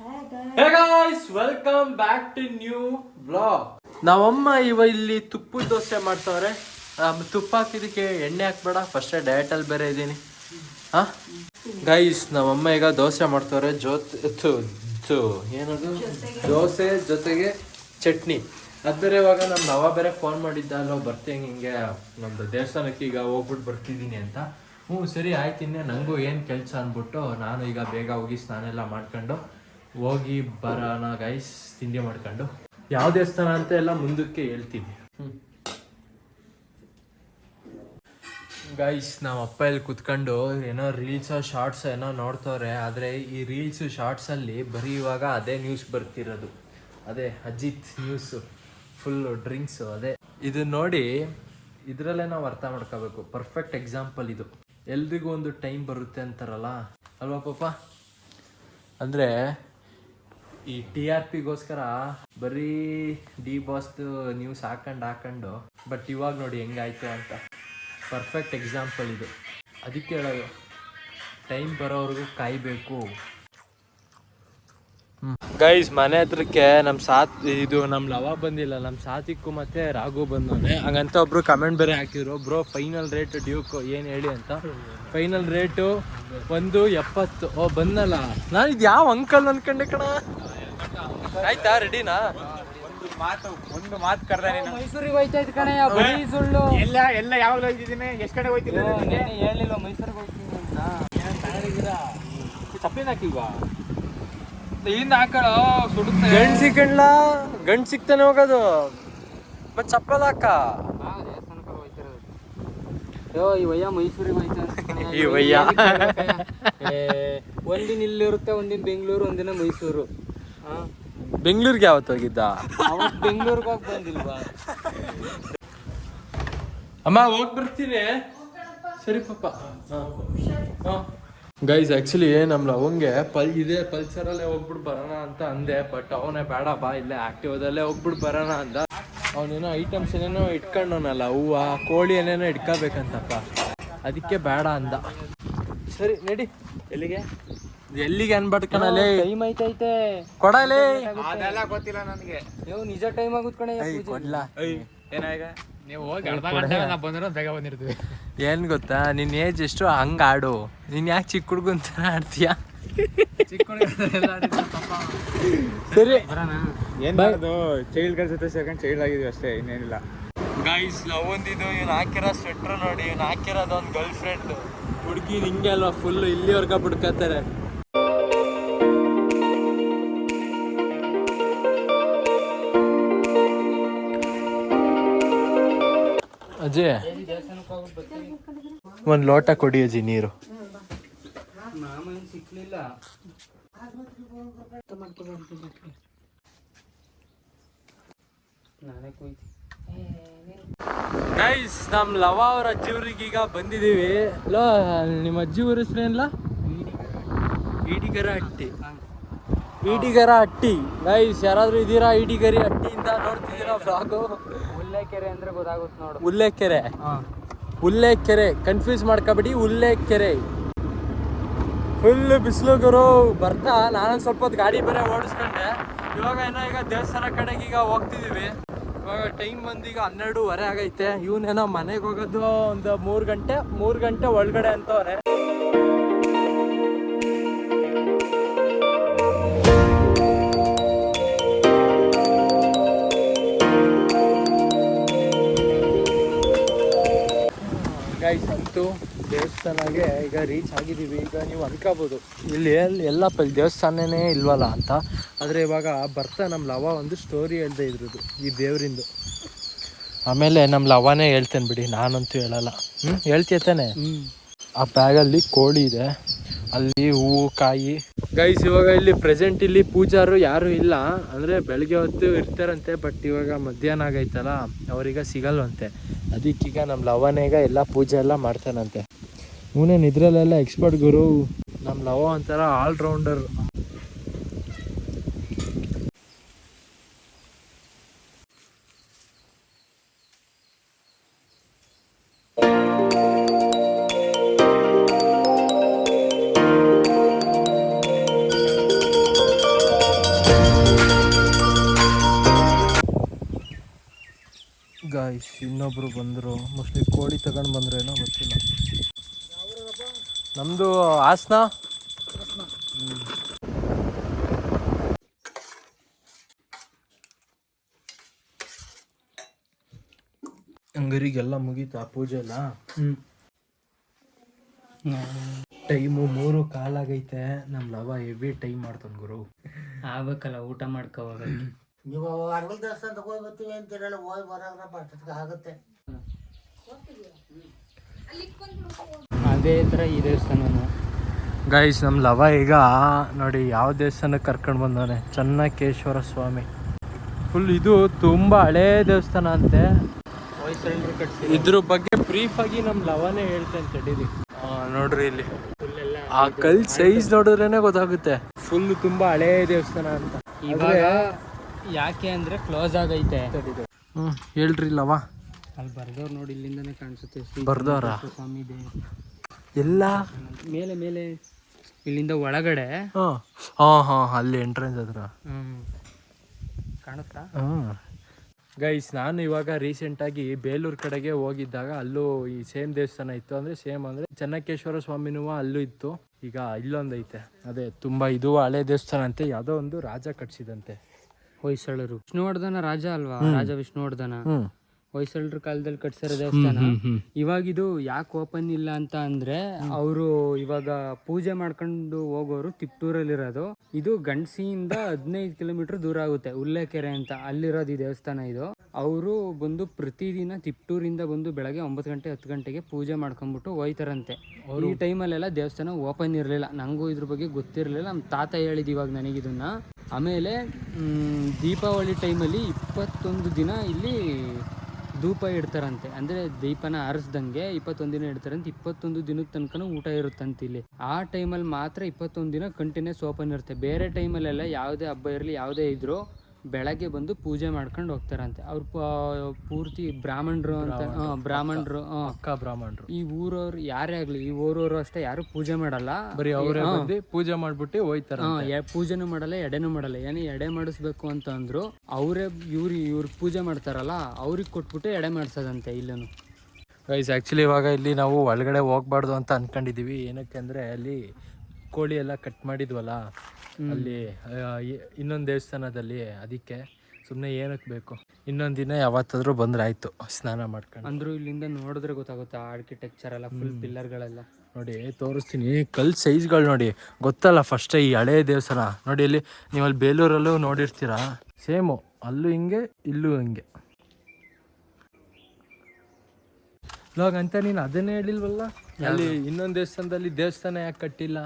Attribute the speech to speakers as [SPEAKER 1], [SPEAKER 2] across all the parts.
[SPEAKER 1] Hey guys welcome back to new vlog ನಮ್ಮಮ್ಮ ಇವ ಇಲ್ಲಿ ತುಪ್ಪದ ದೋಸೆ ಮಾಡ್ತಾವ್ರೆ. ತುಪ್ಪ ಹಾಕಿದಕ್ಕೆ ಎಣ್ಣೆ ಹಾಕ್ಬೇಡ ಫಸ್ಟೇ ಅಲ್ಲಿ ಬೇರೆ ಇದ್ದೀನಿ ಹಾ? ಗೈಸ್ ನಮ್ಮಮ್ಮ ಈಗ ದೋಸೆ ಮಾಡ್ತಾವ್ರೆ. ಜೊತೆ ಏನದು? ದೋಸೆ ಜೊತೆಗೆ ಚಟ್ನಿ. ಅದ್ ಬೇರೆ ಇವಾಗ ನಮ್ಮ ನವ ಬೇರೆ ಫೋನ್ ಮಾಡಿದ್ದ ಅಲ್ಲೋ ಬರ್ತೀನಿ ಹಿಂಗೆ. ನಮ್ದು ದೇವಸ್ಥಾನಕ್ಕೆ ಈಗ ಹೋಗ್ಬಿಟ್ಟು ಬರ್ತಿದ್ದೀನಿ ಅಂತ. ಹ್ಞೂ ಸರಿ ಆಯ್ತು ಇನ್ನೇ. ನನಗೂ ಏನು ಕೆಲಸ ಅಂದ್ಬಿಟ್ಟು ನಾನು ಈಗ ಬೇಗ ಹೋಗಿ ಸ್ನಾನ ಎಲ್ಲ ಮಾಡ್ಕೊಂಡು ಹೋಗಿ ಬರೋಣ ಗೈಸ್ ತಿಂಡಿ ಮಾಡ್ಕೊಂಡು. ಯಾವ ದೇವಸ್ಥಾನ ಅಂತ ಎಲ್ಲ ಮುಂದಕ್ಕೆ ಹೇಳ್ತೀನಿ. ಗೈಸ್ ನಮ್ಮ ಅಪ್ಪ ಇಲ್ಲಿ ಕುತ್ಕೊಂಡು ಏನೋ ರೀಲ್ಸ್ ಶಾರ್ಟ್ಸ್ ಏನೋ ನೋಡ್ತವ್ರೆ. ಆದರೆ ಈ ರೀಲ್ಸ್ ಶಾರ್ಟ್ಸಲ್ಲಿ ಬರೀ ಇವಾಗ ಅದೇ ನ್ಯೂಸ್ ಬರ್ತಿರೋದು. ಅದೇ ಅಜಿತ್ ನ್ಯೂಸು ಫುಲ್ ಡ್ರಿಂಕ್ಸು ಅದೇ. ಇದು ನೋಡಿ ಇದರಲ್ಲೇ ನಾವು ಅರ್ಥ ಮಾಡ್ಕೋಬೇಕು. ಪರ್ಫೆಕ್ಟ್ ಎಕ್ಸಾಂಪಲ್ ಇದು. ಎಲ್ರಿಗೂ ಒಂದು ಟೈಮ್ ಬರುತ್ತೆ ಅಂತಾರಲ್ಲ. ಅಲ್ವಾ ಪಾಪ ಅಂದರೆ ಈ ಟಿ ಆರ್ ಪಿಗೋಸ್ಕರ ಬರೀ ಡಿ ಬಾಸ್ದು ನ್ಯೂಸ್ ಹಾಕೊಂಡು ಹಾಕೊಂಡು ಬಟ್ ಇವಾಗ ನೋಡಿ ಹೆಂಗಾಯ್ತು ಅಂತ. ಪರ್ಫೆಕ್ಟ್ ಎಕ್ಸಾಂಪಲ್ ಇದು. ಅದಕ್ಕೆ ಹೇಳೋದು ಟೈಮ್ ಬರೋವರೆಗೂ ಕಾಯಬೇಕು. ಗೈಸ್ ಮನೆ ಹತ್ರಕ್ಕೆ ನಮ್ಮ ಸಾತ್, ಇದು ನಮ್ಮ ಲವ ಬಂದಿಲ್ಲ ನಮ್ಮ ಸಾತಿಕ್ಕು ಮತ್ತೆ ರಾಘು ಬಂದವನೆ. ಹಂಗಂತ ಒಬ್ರು ಕಮೆಂಟ್ ಬೇರೆ ಹಾಕಿದ್ರು, ಬ್ರೋ ಫೈನಲ್ ರೇಟ್ ಡ್ಯೂಕ್, ಏನು ಹೇಳಿ ಅಂತ? ಫೈನಲ್ ರೇಟು ಒಂದು ಎಪ್ಪತ್ತು. ಓ, ಬಂದಲ್ಲ. ನಾನು ಇದು ಯಾವ ಅಂಕಲ್ ಅನ್ಕೊಂಡೆ ಕಣ? ಆಯ್ತಾ ರೆಡಿನಾ
[SPEAKER 2] ಮಾತು ಒಂದು ಮಾತು ಕರ್ದ
[SPEAKER 3] ಮೈಸೂರಿಗೆ ಹೋಯ್ತಾ ಇದ್ ಕಣೆ ಬರೀ ಸುಳ್ಳು.
[SPEAKER 2] ಎಲ್ಲ ಎಲ್ಲ ಯಾವಾಗಲೂ ಹೋಗ್ತಿದ್ದೀನಿ ಎಷ್ಟು ಕಡೆ ಹೋಗ್ತೀನಿ
[SPEAKER 3] ನೆನ್ನೆ ಹೇಳಿಲ್ಲ ಮೈಸೂರಿಗೆ ಹೋಗ್ತೀನಿ ಅಂತ?
[SPEAKER 2] ಚಪ್ಪಿನ ಹಾಕಿಲ್ವಾ
[SPEAKER 3] ಹಿಂದ ಹಾಕಳ ಸುಡುತ್ತೆ.
[SPEAKER 1] ಗಂಡ್ ಸಿಕ್ಕಣ್ಲ? ಗಂಡ್ ಸಿಕ್ತಾನೆ ಹೋಗೋದು. ಮತ್ ಚಪ್ಪಲ್ ಹಾಕ.
[SPEAKER 3] ಯೋ ಈ ವಯ್ಯ ಮೈಸೂರಿಗೆ ಹೋಯ್ತಾ
[SPEAKER 1] ಈ ವಯ್ಯ.
[SPEAKER 3] ಒಂದಿನ ಇಲ್ಲಿರುತ್ತೆ ಒಂದಿನ ಬೆಂಗಳೂರು ಒಂದಿನ ಮೈಸೂರು. ಹಾ
[SPEAKER 1] ಬೆಂಗಳೂರಿಗೆ ಯಾವತ್ತು ಹೋಗಿದ್ದ?
[SPEAKER 3] ಬೆಂಗಳೂರಿಗೆ ಹೋಗಿ ಬಂದಿಲ್ವಾ?
[SPEAKER 1] ಅಮ್ಮ ಹೋಗಿ ಬರ್ತೀನಿ. ಸರಿ ಪಾಪ ಗೈಸ್ ಆಕ್ಚುಲಿ ನಮ್ಮ ಲವಂಗೆ ಪಲ್ ಇದೆ ಪಲ್ಸರಲ್ಲೇ ಹೋಗ್ಬಿಟ್ಟು ಬರೋಣ ಅಂತ ಅಂದೆ ಬಟ್ ಅವನೇ ಬೇಡ ಬಾ ಇಲ್ಲೇ ಆಕ್ಟಿವದಲ್ಲೇ ಹೋಗ್ಬಿಟ್ಟು ಬರೋಣ ಅಂದ. ಅವನೇನೋ ಐಟಮ್ಸ್ ಏನೇನೋ ಇಟ್ಕೊಂಡವನಲ್ಲ ಹೂವ ಕೋಳಿ ಏನೇನೋ ಇಟ್ಕೋಬೇಕಂತಪ್ಪ. ಅದಕ್ಕೆ ಬೇಡ ಅಂದ. ಸರಿ ನಡಿ. ಎಲ್ಲಿಗೆ? ಎಲ್ಲಿಗೆ ಅನ್ಬಾರ್ದು ಕಣಲೆ
[SPEAKER 3] ಟೈಮ್ ಐತೈತೆ
[SPEAKER 1] ಕೊಡಲೆ?
[SPEAKER 2] ಅದೆಲ್ಲ ಗೊತ್ತಿಲ್ಲ ನನಗೆ.
[SPEAKER 3] ನೀವು ನಿಜ ಟೈಮ್ ಆಗುತ್ತೆ ಪೂಜೆ?
[SPEAKER 1] ಕೊಡ್ಲಾ?
[SPEAKER 2] ಏನಾಗ
[SPEAKER 3] ನೀವು ಹೋಗಿ ಅರ್ಧ ಗಂಟೆ ಬಂದ್ರೆ ಬೇಗ ಬಂದಿರ್ತೀವಿ.
[SPEAKER 1] ಏನ್ ಗೊತ್ತಾ? ನಿನ್ ಏಜ್ ಎಷ್ಟು? ಹಂಗ ಆಡು. ನೀನ್ ಯಾಕೆ ಚಿಕ್ಕ ಹುಡುಗನ್ ತರ ಆಡ್ತೀಯ?
[SPEAKER 3] ಚಿಕ್ಕ
[SPEAKER 1] ಸರಿ.
[SPEAKER 2] ಏನ್ ಮಾಡೋದು? ಚೈಲ್ಡ್ಗಳ ಜೊತೆ ಸೇರ್ಕೊಂಡು ಚೈಲ್ಡ್ ಆಗಿದ್ವಿ ಅಷ್ಟೇ ಇನ್ನೇನಿಲ್ಲ.
[SPEAKER 1] ಗೈಸ್ ಲವ್ ಒಂದಿದ್ದು ಇವ್ನು ಹಾಕಿರೋ ಸ್ವೆಟ್ರ್ ನೋಡಿ ಇವ್ನು ಹಾಕಿರೋದು ಒಂದು ಗರ್ಲ್ ಫ್ರೆಂಡ್ ಹುಡುಗಿ ಹಿಂಗೆ ಅಲ್ವಾ? ಫುಲ್ ಇಲ್ಲಿವರ್ಗ ಬಿಡ್ಕತ್ತಾರೆ. ಅಜಯ್ ಒಂದು ಲೋಟ ಕೊಡಿ ಅಜ್ಜಿ ನೀರು.
[SPEAKER 3] ಸಿಕ್ಲಿಲ್ಲ
[SPEAKER 1] ಗೈಸ್ ನಮ್ ಲವ ಅವ್ರ ಅಜ್ಜಿ ಊರಿಗೆ ಈಗ ಬಂದಿದೀವಿ. ಲೋ ನಿಮ್ಮ ಅಜ್ಜಿ ಊರ ಹೆಸರೇನಿಲ್ಲ ಈಡಿಗರ ಹಟ್ಟಿ ಈಡಿಗರ ಹಟ್ಟಿ ಗೈಸ್ ಯಾರಾದ್ರೂ ಇದೀರಾ ಈಡಿಗರಿ ಹಟ್ಟಿಯಿಂದ ನೋಡ್ತಿದ್ದೀರಾ ಫ್ರಾಗು
[SPEAKER 3] ಉಲ್ಲೇಕೆರೆ ಅಂದ್ರೆ ಗೊತ್ತಾಗುತ್ತೆ ನೋಡು.
[SPEAKER 1] ಉಲ್ಲೇಕೆರೆ.
[SPEAKER 3] ಹಾ.
[SPEAKER 1] ಉಲ್ಲೇಕೆರೆ ಕನ್ಫ್ಯೂಸ್ ಮಾಡ್ಕೋಬೇಡಿ ಉಲ್ಲೇಕೆರೆ. ಫುಲ್ ಬಿಸಿಲು ಗುರು ಬರ್ತಾ. ನಾನು ಸ್ವಲ್ಪ ಹೊತ್ತು ಗಾಡಿ ಬೇರೆ ಓಡಿಸ್ಕೊಂಡೆ. ಇವಾಗ ಏನೋ ಈಗ ದೇವಸ್ಥಾನ ಕಡೆಗೆ ಈಗ ಹೋಗ್ತಿದೀವಿ. ಇವಾಗ ಟೈಮ್ ಬಂದು ಈಗ ಹನ್ನೆರಡೂವರೆ ಆಗೈತೆ. ಇವನೇನೋ ಮನೆಗೆ ಹೋಗೋದು ಒಂದು ಮೂರು ಗಂಟೆ ಮೂರು ಗಂಟೆ ಒಳಗಡೆ ಅಂತವ್ರೆ. ಅಂತೂ ದೇವಸ್ಥಾನಗೆ ಈಗ ರೀಚ್ ಆಗಿದ್ದೀವಿ. ಈಗ ನೀವು ಅನ್ಕೋಬೋದು ಇಲ್ಲಿ ಎಲ್ಲಿ ಎಲ್ಲಪ್ಪ ಇಲ್ಲಿ ದೇವಸ್ಥಾನನೇ ಇಲ್ವಲ್ಲ ಅಂತ. ಆದರೆ ಇವಾಗ ಬರ್ತಾ ನಮ್ಮ ಲವ ಒಂದು ಸ್ಟೋರಿ ಹೇಳ್ದೆ ಇದ್ರದ್ದು ಈ ದೇವರಿಂದು. ಆಮೇಲೆ ನಮ್ಮ ಲವನೇ ಹೇಳ್ತೇನೆ ಬಿಡಿ ನಾನಂತೂ ಹೇಳಲ್ಲ. ಹ್ಞೂ ಹೇಳ್ತೀಯ ತಾನೆ? ಆ ಬ್ಯಾಗಲ್ಲಿ ಕೋಳಿ ಇದೆ. ಅಲ್ಲಿ ಹೂವು ಕಾಯಿ ಗೈಸ್ ಇವಾಗ ಇಲ್ಲಿ ಪ್ರೆಸೆಂಟ್ ಇಲ್ಲಿ ಪೂಜಾರು ಯಾರು ಇಲ್ಲ. ಅಂದ್ರೆ ಬೆಳಗ್ಗೆ ಹೊತ್ತು ಇರ್ತಾರಂತೆ ಬಟ್ ಇವಾಗ ಮಧ್ಯಾಹ್ನ ಆಗೈತಲ್ಲ, ಅವ್ರೀಗ ಸಿಗಲ್ವಂತೆ. ಅದಕ್ಕೀಗ ನಮ್ಮ ಲವನೇಗ ಎಲ್ಲ ಪೂಜೆ ಎಲ್ಲ ಮಾಡ್ತಾನಂತೆ. ಇವನೇನು ಇದ್ರಲ್ಲೆಲ್ಲ ಎಕ್ಸ್ಪರ್ಟ್ ಗುರು ನಮ್ಮ ಲವ ಒಂಥರ ಆಲ್ರೌಂಡರ್ ಗಾಯ್ಸ್ ಇನ್ನೊಬ್ರು ಬಂದರು. ಮೋಸ್ಟ್ಲಿ ಕೋಳಿ ತಗೊಂಡು ಬಂದ್ರೇನೋ ಗೊತ್ತಿಲ್ಲ. ನಮ್ಮದು ಹಾಸನ. ಹಂಗರಿಗೆಲ್ಲ ಮುಗೀತಾ ಪೂಜೆ ಎಲ್ಲ. ಟೈಮು ಮೂರು ಕಾಲಾಗೈತೆ. ನಮ್ಮ ಲವ ಹೆವಿ ಟೈಮ್ ಮಾಡ್ತಾನೆ ಗುರು.
[SPEAKER 3] ಆಗ್ಬೇಕಲ್ಲ ಊಟ ಮಾಡ್ಕೋವಾಗ
[SPEAKER 4] ನೀವು ಅರವಲ್ ದೇವಸ್ಥಾನಕ್ಕೆ ಹೋಗಿ ಬರ್ತೀವಿ ಅಂತೀರಲ್ಲ ಹೋಗಿ ಬರೋದ್ರ ಅಷ್ಟೊತ್ತಿಗೆ ಆಗುತ್ತೆ.
[SPEAKER 3] ಅದೇ ಥರ ಈ ದೇವಸ್ಥಾನನು.
[SPEAKER 1] ಗೈಸ್ ನಮ್ಮ ಲವ ಈಗ ನೋಡಿ ಯಾವ ದೇವಸ್ಥಾನಕ್ಕೆ ಕರ್ಕೊಂಡು ಬಂದವನೆ ಚನ್ನಕೇಶ್ವರ ಸ್ವಾಮಿ. ಫುಲ್ ಇದು ತುಂಬ ಹಳೇ ದೇವಸ್ಥಾನ ಅಂತೆ. ಇದ್ರ ಬಗ್ಗೆ ಬ್ರೀಫ್ ಆಗಿ ನಮ್ ಲವನೇ ಹೇಳ್ತೇನೆ ತಡೀರಿ. ಆ, ನೋಡ್ರಿ ಇಲ್ಲಿ. ಆ ಕಲ್ ಸೈಜ್ ನೋಡಿದ್ರೇನೆ ಗೊತ್ತಾಗುತ್ತೆ. ಫುಲ್ ತುಂಬಾ ಹಳೇ ದೇವಸ್ಥಾನ ಅಂತ.
[SPEAKER 3] ಇವಾಗ ಯಾಕೆ ಅಂದ್ರೆ ಕ್ಲೋಸ್ ಆಗೈತೆ.
[SPEAKER 1] ಹ್ಮ್ ಹೇಳ್ರಿ ಲವ.
[SPEAKER 3] ಅಲ್ಲಿ ಬರ್ದವ್ರು ನೋಡಿ ಇಲ್ಲಿಂದನೇ ಕಾಣಿಸುತ್ತೆ
[SPEAKER 1] ಬರ್ದವ್ರ?
[SPEAKER 3] ಸ್ವಾಮಿ ಇದೆ.
[SPEAKER 1] ಎಲ್ಲ?
[SPEAKER 3] ಮೇಲೆ ಮೇಲೆ ಇಲ್ಲಿಂದ ಒಳಗಡೆ.
[SPEAKER 1] ಹಾ ಹಾ ಹಾ ಅಲ್ಲಿ ಎಂಟ್ರೆನ್ಸ್ ಹತ್ರ.
[SPEAKER 3] ಹ್ಮ್. ಕಾಣುತ್ತಾ?
[SPEAKER 1] ಗೈಸ್ ನಾನು ಇವಾಗ ರೀಸೆಂಟಾಗಿ ಬೇಲೂರು ಕಡೆಗೆ ಹೋಗಿದ್ದಾಗ ಅಲ್ಲೂ ಈ ಸೇಮ್ ದೇವಸ್ಥಾನ ಇತ್ತು ಅಂದರೆ ಸೇಮ್ ಅಂದರೆ ಚೆನ್ನಕೇಶ್ವರ ಸ್ವಾಮಿನೂ ಅಲ್ಲೂ ಇತ್ತು. ಈಗ ಇಲ್ಲೊಂದೈತೆ. ಅದೇ ತುಂಬ ಇದು ಹಳೆ ದೇವಸ್ಥಾನ ಅಂತೆ ಯಾವುದೋ ಒಂದು ರಾಜ ಕಟ್ಸಿದಂತೆ.
[SPEAKER 3] ಹೊಯ್ಸಳರು. ವಿಷ್ಣುವರ್ಧನ ರಾಜ ಅಲ್ವಾ? ರಾಜ ವಿಷ್ಣುವರ್ಧನ. ಹೊಯ್ಸಳರ ಕಾಲದಲ್ಲಿ ಕಟ್ಸಿರೋ ದೇವಸ್ಥಾನ. ಇವಾಗ ಇದು ಯಾಕೆ ಓಪನ್ ಇಲ್ಲ ಅಂತ ಅಂದ್ರೆ ಅವರು ಇವಾಗ ಪೂಜೆ ಮಾಡ್ಕೊಂಡು ಹೋಗೋರು ತಿಪ್ಟೂರಲ್ಲಿರೋದು. ಇದು ಗಂಡ್ಸಿಯಿಂದ ಹದಿನೈದು ಕಿಲೋಮೀಟರ್ ದೂರ ಆಗುತ್ತೆ ಉಲ್ಲೇಕೆರೆ ಅಂತ. ಅಲ್ಲಿರೋದು ಈ ದೇವಸ್ಥಾನ ಇದು. ಅವರು ಬಂದು ಪ್ರತಿದಿನ ತಿಪ್ಟೂರಿಂದ ಬಂದು ಬೆಳಗ್ಗೆ ಒಂಬತ್ತು ಗಂಟೆ, ಹತ್ತು ಗಂಟೆಗೆ ಪೂಜೆ ಮಾಡ್ಕೊಂಬಿಟ್ಟು ಹೋಯ್ತಾರಂತೆ. ಈ ಟೈಮಲ್ಲೆಲ್ಲ ದೇವಸ್ಥಾನ ಓಪನ್ ಇರಲಿಲ್ಲ. ನನಗೂ ಇದ್ರ ಬಗ್ಗೆ ಗೊತ್ತಿರಲಿಲ್ಲ. ನಮ್ಮ ತಾತ ಹೇಳಿದ ಇವಾಗ ನನಗಿದನ್ನು ಆಮೇಲೆ ದೀಪಾವಳಿ ಟೈಮಲ್ಲಿ ಇಪ್ಪತ್ತೊಂದು ದಿನ ಇಲ್ಲಿ ಧೂಪ ಇಡ್ತಾರಂತೆ. ಅಂದರೆ ದೀಪನ ಆರಿಸ್ದಂಗೆ ಇಪ್ಪತ್ತೊಂದು ದಿನ ಇಡ್ತಾರಂತೆ. ಇಪ್ಪತ್ತೊಂದು ದಿನದ ತನಕನೂ ಊಟ ಇರುತ್ತಂತೆ ಇಲ್ಲಿ. ಆ ಟೈಮಲ್ಲಿ ಮಾತ್ರ ಇಪ್ಪತ್ತೊಂದು ದಿನ ಕಂಟಿನ್ಯೂಸ್ ಓಪನ್ ಇರುತ್ತೆ. ಬೇರೆ ಟೈಮಲ್ಲೆಲ್ಲ ಯಾವುದೇ ಹಬ್ಬ ಇರಲಿ, ಯಾವುದೇ ಇದ್ರು ಬೆಳಗ್ಗೆ ಬಂದು ಪೂಜೆ ಮಾಡ್ಕೊಂಡು ಹೋಗ್ತಾರಂತೆ. ಅವ್ರು ಪೂರ್ತಿ ಬ್ರಾಹ್ಮಣರು ಅಂತ ಬ್ರಾಹ್ಮಣರು.
[SPEAKER 1] ಅಕ್ಕ ಬ್ರಾಹ್ಮಣರು
[SPEAKER 3] ಈ ಊರವ್ರು ಯಾರೇ ಆಗ್ಲಿ ಈ ಊರವ್ರು ಅಷ್ಟೇ ಯಾರು ಪೂಜೆ ಮಾಡಲ್ಲ.
[SPEAKER 1] ಬರೀ ಅವರೇ ಪೂಜೆ ಮಾಡ್ಬಿಟ್ಟು ಹೋಯ್ತಾರ
[SPEAKER 3] ಪೂಜೆನು ಮಾಡಲ್ಲ ಎಡೆನೂ ಮಾಡಲ್ಲ. ಏನೇ ಎಡೆ ಮಾಡಿಸ್ಬೇಕು ಅಂತ ಅಂದ್ರು ಅವರೇ ಇವ್ರು ಇವ್ರ ಪೂಜೆ ಮಾಡ್ತಾರಲ್ಲ ಅವ್ರಿಗೆ ಕೊಟ್ಬಿಟ್ಟು ಎಡೆ ಮಾಡ್ಸೋದಂತೆ ಇಲ್ಲೂ
[SPEAKER 1] ಗೈಸ್ ಆ್ಯಕ್ಚುಲಿ ಇವಾಗ ಇಲ್ಲಿ ನಾವು ಒಳಗಡೆ ಹೋಗ್ಬಾರ್ದು ಅಂತ ಅನ್ಕೊಂಡಿದೀವಿ. ಏನಕ್ಕೆ ಅಂದರೆ ಅಲ್ಲಿ ಕೋಳಿ ಎಲ್ಲ ಕಟ್ ಮಾಡಿದ್ವಲ್ಲ. ಅಲ್ಲಿ ಇನ್ನೊಂದು ದೇವಸ್ಥಾನದಲ್ಲಿ ಅದಕ್ಕೆ ಸುಮ್ಮನೆ ಏನಕ್ಕೆ ಬೇಕು? ಇನ್ನೊಂದು ದಿನ ಯಾವತ್ತಾದ್ರೂ ಬಂದ್ರೆ ಆಯ್ತು ಸ್ನಾನ ಮಾಡ್ಕೊಂಡು.
[SPEAKER 3] ಅಂದ್ರು ಇಲ್ಲಿಂದ ನೋಡಿದ್ರೆ ಗೊತ್ತಾಗುತ್ತೆ ಆರ್ಕಿಟೆಕ್ಚರ್ ಎಲ್ಲ ಫುಲ್ ಪಿಲ್ಲರ್ಗಳೆಲ್ಲ
[SPEAKER 1] ನೋಡಿ ತೋರಿಸ್ತೀನಿ. ಕಲ್ ಸೈಜ್ಗಳು ನೋಡಿ ಗೊತ್ತಲ್ಲ ಫಸ್ಟ್ ಈ ಹಳೆ ದೇವಸ್ಥಾನ. ನೋಡಿ ಇಲ್ಲಿ ನೀವು ಅಲ್ಲಿ ಬೇಲೂರಲ್ಲೂ ನೋಡಿರ್ತೀರಾ? ಸೇಮು ಅಲ್ಲೂ ಹಿಂಗೆ ಇಲ್ಲೂ ಹಿಂಗೆ. ಇವಾಗ ಅಂತ ನೀನು ಅದನ್ನೇ ಹೇಳಿಲ್ವಲ್ಲ? ಅಲ್ಲಿ ಇನ್ನೊಂದು ದೇವಸ್ಥಾನದಲ್ಲಿ ದೇವಸ್ಥಾನ ಯಾಕೆ ಕಟ್ಟಿಲ್ಲ?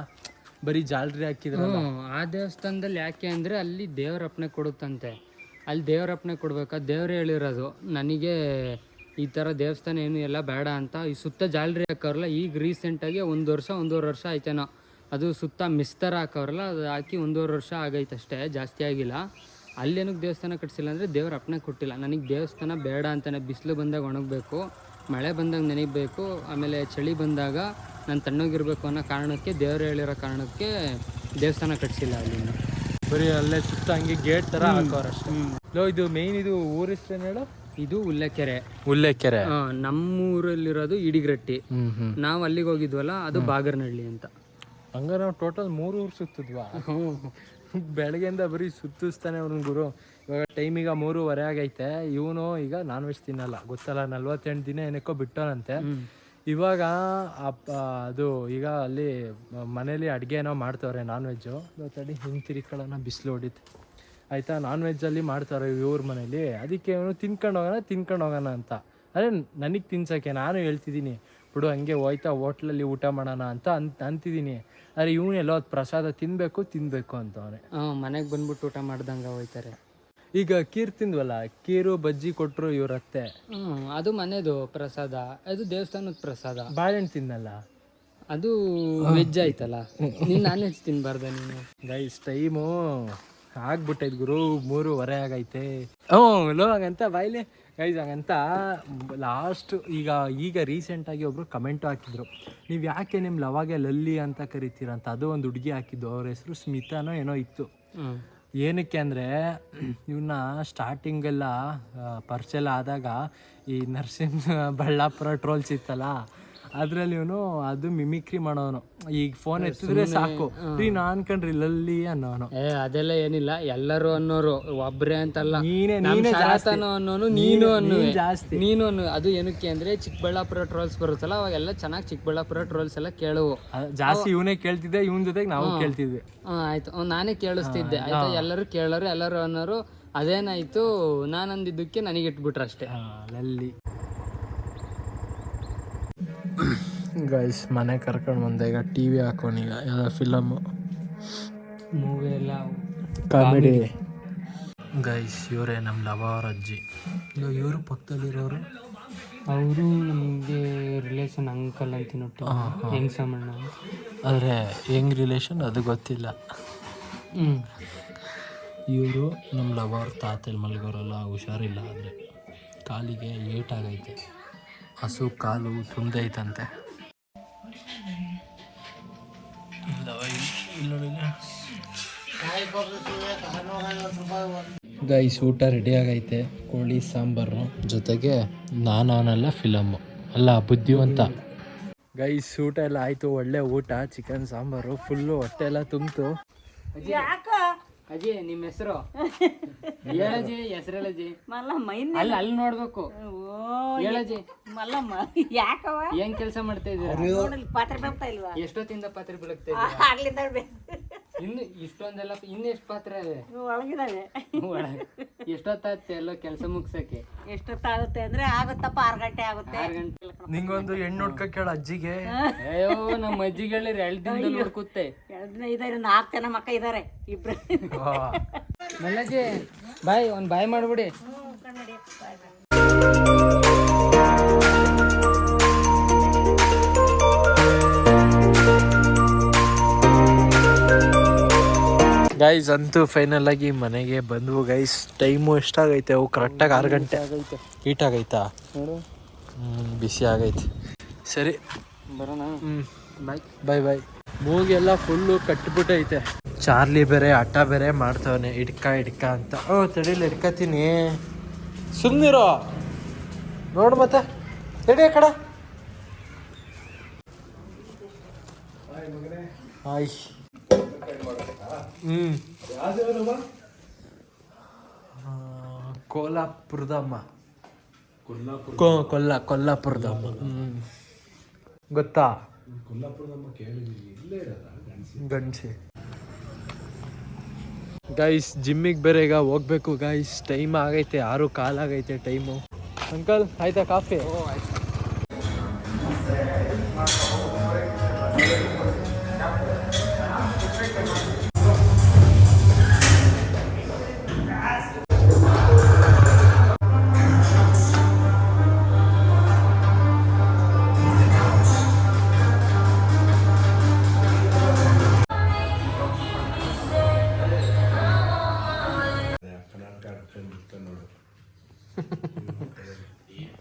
[SPEAKER 1] ಬರೀ ಜಾಲ್ರಿ
[SPEAKER 3] ಹಾಕಿದ್ರು ಆ ದೇವಸ್ಥಾನದಲ್ಲಿ ಯಾಕೆ ಅಂದ್ರೆ ಅಲ್ಲಿ ದೇವ್ರ ಅಪ್ಪಣೆ ಕೊಡುತ್ತಂತೆ. ಅಲ್ಲಿ ದೇವ್ರ ಅಪ್ಪಣೆ ಕೊಡ್ಬೇಕಾ? ದೇವ್ರೇ ಹೇಳಿರೋದು, ನನಗೆ ಈ ಥರ ದೇವಸ್ಥಾನ ಏನು ಎಲ್ಲ ಬೇಡ ಅಂತ. ಈ ಸುತ್ತ ಜಾಲರಿ ಹಾಕೋರಲ್ಲ ಈಗ ರೀಸೆಂಟಾಗಿ ಒಂದು ವರ್ಷ, ಒಂದೂವರೆ ವರ್ಷ ಆಯ್ತೇನೋ. ಅದು ಸುತ್ತ ಮಿಸ್ತರ ಹಾಕೋರಲ್ಲ ಅದು ಹಾಕಿ ಒಂದೂವರೆ ವರ್ಷ ಆಗೈತೆ ಅಷ್ಟೇ, ಜಾಸ್ತಿ ಆಗಿಲ್ಲ. ಅಲ್ಲೇನಕ್ಕೆ ದೇವಸ್ಥಾನ ಕಟ್ಸಿಲ್ಲ ಅಂದರೆ ದೇವ್ರ ಅಪ್ಪಣೆ ಕೊಟ್ಟಿಲ್ಲ. ನನಗೆ ದೇವಸ್ಥಾನ ಬೇಡ ಅಂತಾನೆ, ಬಿಸಿಲು ಬಂದಾಗ ಒಣಗಬೇಕು, ಮಳೆ ಬಂದಾಗ ನೆನೀಬೇಕು, ಆಮೇಲೆ ಚಳಿ ಬಂದಾಗ ನಾನು ತಣ್ಣಗಿರಬೇಕು ಅನ್ನೋ ಕಾರಣಕ್ಕೆ ದೇವರು ಹೇಳಿರೋ ಕಾರಣಕ್ಕೆ ದೇವಸ್ಥಾನ ಕಟ್ಸಿಲ್ಲ ಅಲ್ಲಿ
[SPEAKER 1] ಬರೀ ಅಲ್ಲೇ ಸುತ್ತ ಹಂಗೆ ಗೇಟ್ ತರ ಹಾಕೋರಷ್ಟೇ ಇದು ಮೇನ್ ಇದು ಊರ ಹೆಸ್ರೇನು ಹೇಳು?
[SPEAKER 3] ಇದು ಉಲ್ಲೆಕೆರೆ.
[SPEAKER 1] ಉಲ್ಲೇಕೆರೆ.
[SPEAKER 3] ನಮ್ಮ ನಮ್ಮೂರಲ್ಲಿರೋದು ಇಡಿಗ್ರಟ್ಟಿ. ನಾವು ಅಲ್ಲಿಗೆ ಹೋಗಿದ್ವಲ್ಲ ಅದು ಬಾಗರ್ನಹಳ್ಳಿ ಅಂತ.
[SPEAKER 1] ಹಂಗ ನಾವು ಟೋಟಲ್ ಮೂರು ಊರು ಸುತ್ತಿದ್ವಾ? ಬೆಳಗ್ಗೆಯಿಂದ ಬರೀ ಸುತ್ತಿಸ್ತಾನೆ ಅವ್ರನ್ನ ಗುರು. ಇವಾಗ ಟೈಮ್ ಈಗ ಮೂರುವರೆ ಆಗೈತೆ. ಇವನು ಈಗ ನಾನ್ ವೆಜ್ ತಿನ್ನಲ್ಲ. ಗೊತ್ತಲ್ಲ ನಲ್ವತ್ತೆಂಟು ದಿನ ಏನಕ್ಕೋ ಬಿಟ್ಟವನಂತೆ. ಇವಾಗ ಅಪ್ಪ, ಅದು ಈಗ ಅಲ್ಲಿ ಮನೇಲಿ ಅಡುಗೆ ಏನೋ ಮಾಡ್ತವ್ರೆ ನಾನ್ ವೆಜ್ಜು ತಡಿ ಹಿಂತಿರಿಕೊಳ್ಳೋಣ ಬಿಸಿಲು ಹೊಡಿತು. ಆಯಿತಾ? ನಾನ್ ವೆಜ್ಜಲ್ಲಿ ಮಾಡ್ತಾರೆ ಇವ್ರ ಮನೇಲಿ. ಅದಕ್ಕೆ ಅವನು ತಿನ್ಕೊಂಡು ಹೋಗೋಣ ತಿನ್ಕೊಂಡು ಹೋಗೋಣ ಅಂತ. ಅದೇ ನನಗೆ ತಿನ್ಸೋಕ್ಕೆ, ನಾನು ಹೇಳ್ತಿದ್ದೀನಿ. ಬಿಡು, ಹಂಗೆ ಹೋಯ್ತಾ, ಹೋಟ್ಲಲ್ಲಿ ಊಟ ಮಾಡೋಣ ಅಂತ ಅಂತ ಅಂತಿದ್ದೀನಿ. ಅರೆ ಇವನೆಲ್ಲೋ ಅದು ಪ್ರಸಾದ ತಿನ್ನಬೇಕು ತಿನ್ನಬೇಕು ಅಂತವನೆ.
[SPEAKER 3] ಮನೆಗೆ ಬಂದ್ಬಿಟ್ಟು ಊಟ ಮಾಡ್ದಂಗೆ ಹೋಯ್ತಾರೆ.
[SPEAKER 1] ಈಗ ಕೀರ್ ತಿಂದ್ವಲ್ಲ ಕೀರು ಬಜ್ಜಿ ಕೊಟ್ಟರು ಇವ್ರತ್ತೆ
[SPEAKER 3] ಹ್ಮ್ ಅದು ಮನೆದು ಪ್ರಸಾದ ಅದು ದೇವಸ್ಥಾನದ ಪ್ರಸಾದ.
[SPEAKER 1] ಬಾಳೆಹಣ್ಣು ತಿನ್ನಲ್ಲ?
[SPEAKER 3] ಅದು ವೆಜ್ ಆಯ್ತಲ್ಲ. ನೀನ್ ನಾನ್ ವೆಜ್ ತಿನ್ಬಾರ್ದ ನೀನು?
[SPEAKER 1] ಗೈಸ್ ಟೈಮು ಆಗ್ಬಿಟ್ಟೈತೆ ಗುರು ಮೂರುವರೆ ಆಗೈತೆ. ಹ್ಞೂ ಲೋ ಹಂಗಂತ ಬಾಯ್ಲೆ. ಗೈಸ್ ಹಂಗಂತ ಲಾಸ್ಟ್ ಈಗ ಈಗ ರೀಸೆಂಟಾಗಿ ಒಬ್ರು ಕಮೆಂಟ್ ಹಾಕಿದ್ರು. ನೀವು ಯಾಕೆ ನಿಮ್ಮ ಲವಾಗೆ ಲಲ್ಲಿ ಅಂತ ಕರಿತೀರ? ಅಂತ. ಅದು ಒಂದು ಹುಡುಗಿ ಹಾಕಿದ್ದು. ಅವ್ರ ಹೆಸರು ಸ್ಮಿತಾನೋ ಏನೋ ಇತ್ತು.
[SPEAKER 3] ಹ್ಮ್.
[SPEAKER 1] ಏನಕ್ಕೆ ಅಂದರೆ ಇವನ್ನ ಸ್ಟಾರ್ಟಿಂಗೆಲ್ಲ ಪರಿಚಯ ಆದಾಗ ಈ ನರ್ಸಿಂಹ ಬಳ್ಳಾಪುರ ಟ್ರೋಲ್ಸ್ ಇತ್ತಲ್ಲ ಅದ್ರಲ್ಲಿ ಇವನು ಅದು ಮಿಮಿಕ್ರಿ ಮಾಡೋನು. ಈಗ ಫೋನ್ ಎತ್ತಿದ್ರೆ ಸಾಕು. ರೀ ನಾ ಅನ್ಕಂಡ್ರಿ ಲಲ್ಲಿ ಅನ್ನೋನು.
[SPEAKER 3] ಏ ಅದೆಲ್ಲ ಏನಿಲ್ಲ. ಎಲ್ಲರೂ ಅನ್ನೋರು. ಒಬ್ರೇ ಅಂತಲ್ಲ.
[SPEAKER 1] ನೀನೇ ನೀನೇ
[SPEAKER 3] ಅನ್ನೋನು ನೀನು ಅನ್ನು
[SPEAKER 1] ಜಾಸ್ತಿ.
[SPEAKER 3] ನೀನು ಅನ್ನು ಅದು ಏನಕ್ಕೆ ಅಂದ್ರೆ ಚಿಕ್ಕಬಳ್ಳಾಪುರ ಟ್ರೋಲ್ಸ್ ಬರುತ್ತಲ್ಲ ಅವಾಗೆಲ್ಲ ಚೆನ್ನಾಗಿ ಚಿಕ್ಕಬಳ್ಳಾಪುರ ಟ್ರೋಲ್ಸ್ ಎಲ್ಲ ಕೇಳುವು.
[SPEAKER 1] ಜಾಸ್ತಿ ಇವನೇ ಕೇಳ್ತಿದ್ದೆ ಇವನ್ ಜೊತೆಗೆ ನಾವು ಕೇಳ್ತಿದ್ವಿ.
[SPEAKER 3] ಹ್ಮ್, ಆಯ್ತು. ನಾನೇ ಕೇಳಿಸ್ತಿದ್ದೆ. ಆಯ್ತಾ? ಎಲ್ಲರೂ ಕೇಳೋರು ಎಲ್ಲರೂ ಅನ್ನೋರು. ಅದೇನಾಯ್ತು? ನಾನು ಅಂದಿದ್ದಕ್ಕೆ ನನಗೆ ಇಟ್ಬಿಟ್ರು ಅಷ್ಟೇ
[SPEAKER 1] ಲಲ್ಲಿ ಗೈಸ್ ಮನೆ ಕರ್ಕೊಂಡು ಬಂದೆ. ಈಗ ಟಿ ವಿ ಹಾಕೋನ್ ಈಗ. ಯಾವ್ದು ಫಿಲಮ್ಮು
[SPEAKER 3] ಮೂವಿ ಎಲ್ಲ
[SPEAKER 1] ಕಾಮಿಡಿ ಗೈಸ್ ಇವರೇ ನಮ್ಮ ಲವ ಅಜ್ಜಿ. ಅಜ್ಜಿ ಇವರು ಪಕ್ಕದಲ್ಲಿರೋರು?
[SPEAKER 3] ಅವರು ನಮಗೆ ರಿಲೇಷನ್ ಅಂಕಲ್ ಅಂತ ಒಟ್ಟು ಹೆಂಗ್ ಸಾಮಣ್ಣ
[SPEAKER 1] ಆದರೆ ಹೆಂಗ್ ರಿಲೇಷನ್ ಅದು ಗೊತ್ತಿಲ್ಲ.
[SPEAKER 3] ಹ್ಞೂ
[SPEAKER 1] ಇವರು ನಮ್ಮ ಲವ ಅವ್ರ ತಾತಲ್ಲಿ ಮಲಗೋರೆಲ್ಲ ಹುಷಾರಿಲ್ಲ ಆದರೆ ಕಾಲಿಗೆ ಏಟಾಗೈತೆ. ಹಸು ಕಾಲು ತುಂಬ ಐತಂತೆ. ಇಲ್ಲಿ- ಇಲ್ಲಿ ನೋಡಿ ಇಲ್ಲಿ.
[SPEAKER 4] ಕಾಯಿ ಕೊಬ್ಬರಿ ಸುಲಿಯಕ್ಕೆ ಹನ್ನೂರ ಐವತ್ತು ರೂಪಾಯಿ ಒಂದು
[SPEAKER 1] ಗೈಸ್ ಊಟ ರೆಡಿ ಆಗೈತೆ. ಕೋಳಿ ಸಾಂಬಾರು. ಜೊತೆಗೆ ನಾನಲ್ಲ ಫಿಲಮ್ಮು ಅಲ್ಲ ಬುದ್ಧಿವಂತ. ಗೈಸ್ ಊಟ ಎಲ್ಲ ಆಯಿತು. ಒಳ್ಳೆ ಊಟ. ಚಿಕನ್ ಸಾಂಬಾರು. ಫುಲ್ಲು ಹೊಟ್ಟೆ ಎಲ್ಲ ತುಂಬಿತು.
[SPEAKER 3] ಅಜಿ ನಿಮ್ಮ ಹೆಸರು? ಹೇಳಜಿ ಹೆಸರು ಹೇಳಜಿ
[SPEAKER 5] ಮಲ್ಲ ಮೈನ್
[SPEAKER 3] ಅಲ್ಲಿ ಅಲ್ಲಿ ನೋಡ್ಬೇಕು. ಹೇಳಜಿ.
[SPEAKER 5] ಮಲ್ಲಮ್ಮ ಯಾಕವ
[SPEAKER 3] ಏನ್ ಕೆಲಸ ಮಾಡ್ತಾ ಇದ್ದೀರಾ?
[SPEAKER 5] ನೋಡಲ್ಲಿ ಪಾತ್ರೆ ಬರ್ತಾ ಇಲ್ವಾ?
[SPEAKER 3] ಎಷ್ಟೊತ್ತಿಂದ ಪಾತ್ರೆ ಇದೀರಾ
[SPEAKER 5] ಆಗ್ಲಿಂದ
[SPEAKER 3] ಇನ್ನು ಇಷ್ಟೊಂದೆಲ್ಲ ಇನ್ನು ಎಷ್ಟು ಪಾತ್ರೆ ಇದೆ?
[SPEAKER 5] ಒಳಗಿದಾವೆ
[SPEAKER 3] ಎಷ್ಟೊತ್ತಾಯ್ತು ಎಲ್ಲ ಕೆಲಸ ಮುಗ್ಸಕ್ಕೆ?
[SPEAKER 5] ಎಷ್ಟೊತ್ತಾಗುತ್ತೆ ಅಂದ್ರೆ ಆಗುತ್ತಪ್ಪ ಆರು ಗಂಟೆ ಆಗುತ್ತೆ.
[SPEAKER 3] ಆರು ಗಂಟೆ.
[SPEAKER 1] ನಿಂಗೊಂದು ಹೆಣ್ಣು ಹುಡ್ಕ ಕೇಳ ಅಜ್ಜಿಗೆ.
[SPEAKER 3] ಅಯ್ಯೋ ನಮ್ಮ ಅಜ್ಜಿಗಳು ಎರಡು ದಿನದಲ್ಲಿ ಹುಡ್ಕುತ್ತೆ
[SPEAKER 5] ಇದಾರೆ ನಾಲ್ಕು ಜನ ಮಕ್ಕ ಇದಾರೆ ಇಬ್ರು.
[SPEAKER 3] ಮಲ್ಲಜಿ ಬಾಯ್ ಒಂದು ಬಾಯ್ ಮಾಡ್ಬಿಡಿ.
[SPEAKER 1] ಗೈಸ್ ಅಂತೂ ಫೈನಲ್ ಆಗಿ ಮನೆಗೆ ಬಂದ್ವು ಗೈಸ್ ಟೈಮು ಎಷ್ಟಾಗೈತೆ ಅವು ಕರೆಕ್ಟಾಗಿ ಆರು ಗಂಟೆ. ಹೀಟ್ ಆಗೈತಾ?
[SPEAKER 3] ನೋಡು.
[SPEAKER 1] ಹ್ಞೂ ಬಿಸಿ ಆಗೈತೆ. ಸರಿ.
[SPEAKER 3] ಬರೋಣ?
[SPEAKER 1] ಹ್ಞೂ
[SPEAKER 3] ಬಾಯ್
[SPEAKER 1] ಬಾಯ್ ಬಾಯ್ ಮೂಗೆಲ್ಲ ಫುಲ್ಲು ಕಟ್ಬಿಟ್ಟೈತೆ. ಚಾರ್ಲಿ ಬೇರೆ ಅಟ್ಟ ಬೇರೆ ಮಾಡ್ತವನೆ ಹಿಡ್ಕ ಹಿಡ್ಕ ಅಂತ. ಓ ತಡೀಲಿ ಹಿಡ್ಕತೀನಿ. ಸುಮ್ಮನಿರೋ ನೋಡು ಮತ್ತೆ. ತಡಿಯ ಕಡ. ಆಯ್. ಹಾಯ್ ಹ್ಞೂ ಕೋಲಾಪುರದಮ್ಮ ಕೊ- ಕೊಲ್ಲ ಕೊಲ್ಲಾಪುರದಮ್ಮ. ಹ್ಞೂ ಗೊತ್ತಾ? ಗಂಜಿ ಗೈಸ್ ಜಿಮ್ಮಿಗೆ ಬೇರೆ ಈಗ ಹೋಗ್ಬೇಕು ಗೈಸ್ ಟೈಮ್ ಆಗೈತೆ ಆರು ಕಾಲಾಗೈತೆ ಟೈಮು ಅಂಕಲ್ ಆಯ್ತಾ ಕಾಫಿ?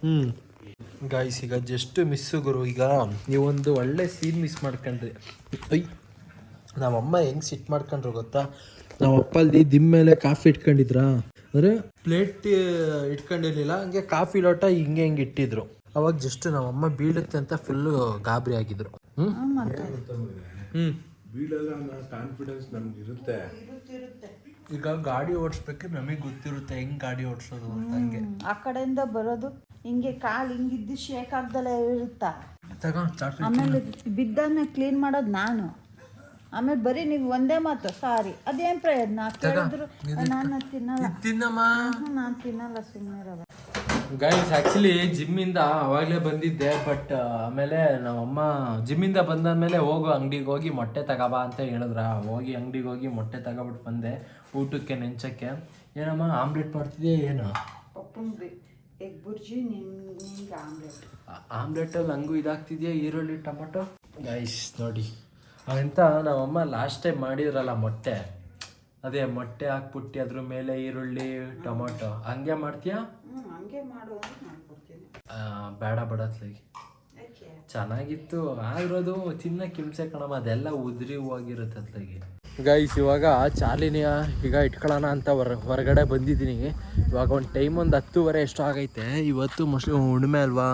[SPEAKER 1] ಹ್ಞೂ ಗಾಯ್ಸ್ ಈಗ ಜಸ್ಟ್ ಮಿಸ್ಸು ಗುರು, ಈಗ ನೀವೊಂದು ಒಳ್ಳೆ ಸೀನ್ ಮಿಸ್ ಮಾಡ್ಕೊಂಡ್ರಿ. ಐ, ನಮ್ಮಮ್ಮ ಹೆಂಗ್ ಸಿಟ್ ಮಾಡ್ಕೊಂಡ್ರು ಗೊತ್ತಾ? ನಮ್ಮ ಅಪ್ಪಲ್ಲಿ ದಿಮ್ ಮೇಲೆ ಕಾಫಿ ಇಟ್ಕೊಂಡಿದ್ರಾ? ಅಂದ್ರೆ ಪ್ಲೇಟ್ ಇಟ್ಕೊಂಡಿರ್ಲಿಲ್ಲ, ಹಂಗೆ ಕಾಫಿ ಲೋಟ ಹಿಂಗೆ ಹಿಂಗೆ ಇಟ್ಟಿದ್ರು. ಅವಾಗ ಜಸ್ಟ್ ನಮ್ಮಮ್ಮ ಬೀಳುತ್ತೆ ಅಂತ ಫುಲ್ಲು ಗಾಬರಿ ಆಗಿದ್ರು. ಹ್ಞೂ
[SPEAKER 2] ಕಾನ್ಫಿಡೆನ್ಸ್
[SPEAKER 1] ಈಗ ಗಾಡಿ ಓಡಿಸ್ಬೇಕು ನಮಗೆ ಗೊತ್ತಿರುತ್ತೆ, ಹೆಂಗ್ ಗಾಡಿ ಓಡಿಸೋದು ಅಂತ ಹಂಗೆ.
[SPEAKER 6] ಆ ಕಡೆಯಿಂದ ಬರೋದು. ಹಿಂಗೆ ಕಾಲು ಹಿಂಗಿದ್ದು ಶೇಕ್ ಆಗ್ದಲೇ ಇರುತ್ತಾ? ಆಮೇಲೆ ಬಿದ್ದನ್ನ ಕ್ಲೀನ್ ಮಾಡೋದು ನಾನು. ಆಮೇಲೆ ಬರೀ ನೀವು ಒಂದೇ ಮಾತು ಸಾರಿ ಅದೇನ್ ಪ್ರಯೋಜನ? ಕೇಳಿದ್ರು ನಾನು ತಿನ್ನಲ್ಲ.
[SPEAKER 1] ತಿನ್ನಮ್ಮ.
[SPEAKER 6] ನಾನು ತಿನ್ನಲ್ಲ ಸುಮ್ಮನೆ
[SPEAKER 1] ಗೈಸ್ ಆ್ಯಕ್ಚುಲಿ ಜಿಮ್ಮಿಂದ ಅವಾಗಲೇ ಬಂದಿದ್ದೆ ಬಟ್ ಆಮೇಲೆ ನಮ್ಮಮ್ಮ ಜಿಮ್ಮಿಂದ ಬಂದಾದ್ಮೇಲೆ ಹೋಗು ಅಂಗಡಿಗೆ ಹೋಗಿ ಮೊಟ್ಟೆ ತಗೋಬಾ ಅಂತ ಹೇಳಿದ್ರ. ಹೋಗಿ ಅಂಗಡಿಗೆ ಹೋಗಿ ಮೊಟ್ಟೆ ತಗೊಬಿಟ್ಟು ಬಂದೆ ಊಟಕ್ಕೆ ನೆಂಚಕ್ಕೆ. ಏನಮ್ಮ ಆಮ್ಲೆಟ್ ಮಾಡ್ತಿದ್ಯಾ ಏನು?
[SPEAKER 6] ಎಗ್ ಬುರ್ಜಿ ನಿಮ್ಗೆ ಆಮ್ಲೆಟ್.
[SPEAKER 1] ಆಮ್ಲೆಟಲ್ಲಿ ಹಂಗೂ ಇದಾಗ್ತಿದೆಯಾ ಈರುಳ್ಳಿ ಟೊಮೊಟೊ? ಗೈಸ್ ನೋಡಿ. ಅಂತ ನಮ್ಮಮ್ಮ ಲಾಸ್ಟ್ ಟೈಮ್ ಮಾಡಿದ್ರಲ್ಲ ಮೊಟ್ಟೆ. ಅದೇ ಮೊಟ್ಟೆ ಹಾಕ್ಬಿಟ್ಟು ಅದ್ರ ಮೇಲೆ ಈರುಳ್ಳಿ ಟೊಮೊಟೊ. ಹಂಗೆ ಮಾಡ್ತೀಯಾ?
[SPEAKER 6] ಹಂಗೆ ಮಾಡು ಅಂತ ಮಾಡ್ಕೊಡ್ತೀನಿ.
[SPEAKER 1] ಆ, ಬೇಡ ಬಡತ್ಲಾಗಿ ಚೆನ್ನಾಗಿತ್ತು. ಆಗಿರೋದು ತಿನ್ನಕ್ಕೆ ಹಿಂಸೆ ಕಣಮ್ಮ ಅದೆಲ್ಲ ಉದ್ರಿ ಹೋಗಿರುತ್ತೆ ಅತ್ಲಾಗಿ. ಗೈಸ್ ಇವಾಗ ಚಾಲಿನಿಯ ಈಗ ಇಟ್ಕೊಳ್ಳೋಣ ಅಂತ ಹೊರ, ಹೊರಗಡೆ ಬಂದಿದ್ದೀನಿ. ಇವಾಗ ಒಂದು ಟೈಮ್ ಒಂದು ಹತ್ತುವರೆ ಎಷ್ಟು ಆಗೈತೆ. ಇವತ್ತು ಮೋಸ್ಟ್ಲಿ ಹುಣ್ಣಿಮೆ ಅಲ್ವಾ?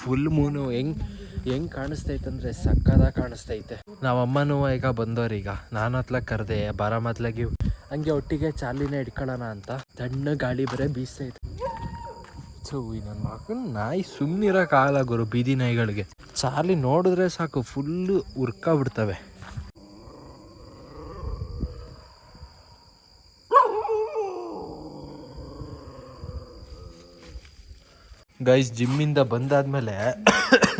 [SPEAKER 1] ಫುಲ್ ಮೂನು ಹೆಂಗ್ ಹೆಂಗ್ ಕಾಣಿಸ್ತೈತೆ ಅಂದರೆ ಸಕ್ಕದಾಗ ಕಾಣಿಸ್ತೈತೆ. ನಾವಮ್ಮನೂ ಈಗ ಬಂದೋರಿಗ ನಾನು ಹತ್ಲ ಕರೆದೆ ಬರ ಮತ್ಲಾಗಿ ಹಂಗೆ ಒಟ್ಟಿಗೆ ಚಾಲಿನ ಇಟ್ಕೊಳ್ಳೋಣ ಅಂತ. ತಣ್ಣ ಗಾಳಿ ಬರೇ ಬೀಸ್ತೈತೆ ಸೊ ನನ್ನ ಮಕ್ಕಳು ನಾಯಿ ಸುಮ್ಮನಿರೋಕ್ಕಾಗಲ್ಲ ಗುರು ಬೀದಿ ನಾಯಿಗಳಿಗೆ. ಚಾರ್ಲಿ ನೋಡಿದ್ರೆ ಸಾಕು ಫುಲ್ಲು ಉರ್ಕ ಗೈಸ್ ಜಿಮ್ಮಿಂದ ಬಂದಾದಮೇಲೆ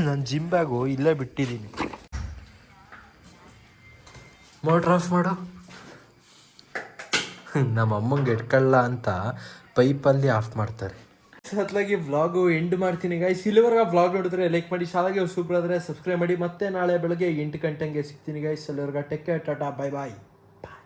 [SPEAKER 1] ನಾನು ಜಿಮ್ ಬ್ಯಾಗು ಇಲ್ಲೇ ಬಿಟ್ಟಿದ್ದೀನಿ ಮೋಟ್ರ್ ಆಫ್ ಮಾಡು. ನಮ್ಮ ಅಮ್ಮಂಗೆ ಇಟ್ಕೊಳ್ಳ ಅಂತ ಪೈಪಲ್ಲಿ ಆಫ್ ಮಾಡ್ತಾರೆ. ಸತ್ಲಾಗಿ ವ್ಲಾಗು ಎಂಡ್ ಮಾಡ್ತೀನಿ ಗೈಸ್ ಇಲ್ಲಿವರೆಗೆ ವ್ಲಾಗ್ ನೋಡಿದ್ರೆ ಲೈಕ್ ಮಾಡಿ ಶಾಲೆಗೆ ಸೂಪರ್ ಆದರೆ ಸಬ್ಸ್ಕ್ರೈಬ್ ಮಾಡಿ. ಮತ್ತೆ ನಾಳೆ ಬೆಳಗ್ಗೆ ಎಂಟು ಗಂಟೆಗೆ ಸಿಗ್ತೀನಿ ಗೈಸ್ ಇಲ್ಲಿವರೆಗೆ take care tata bye bye bye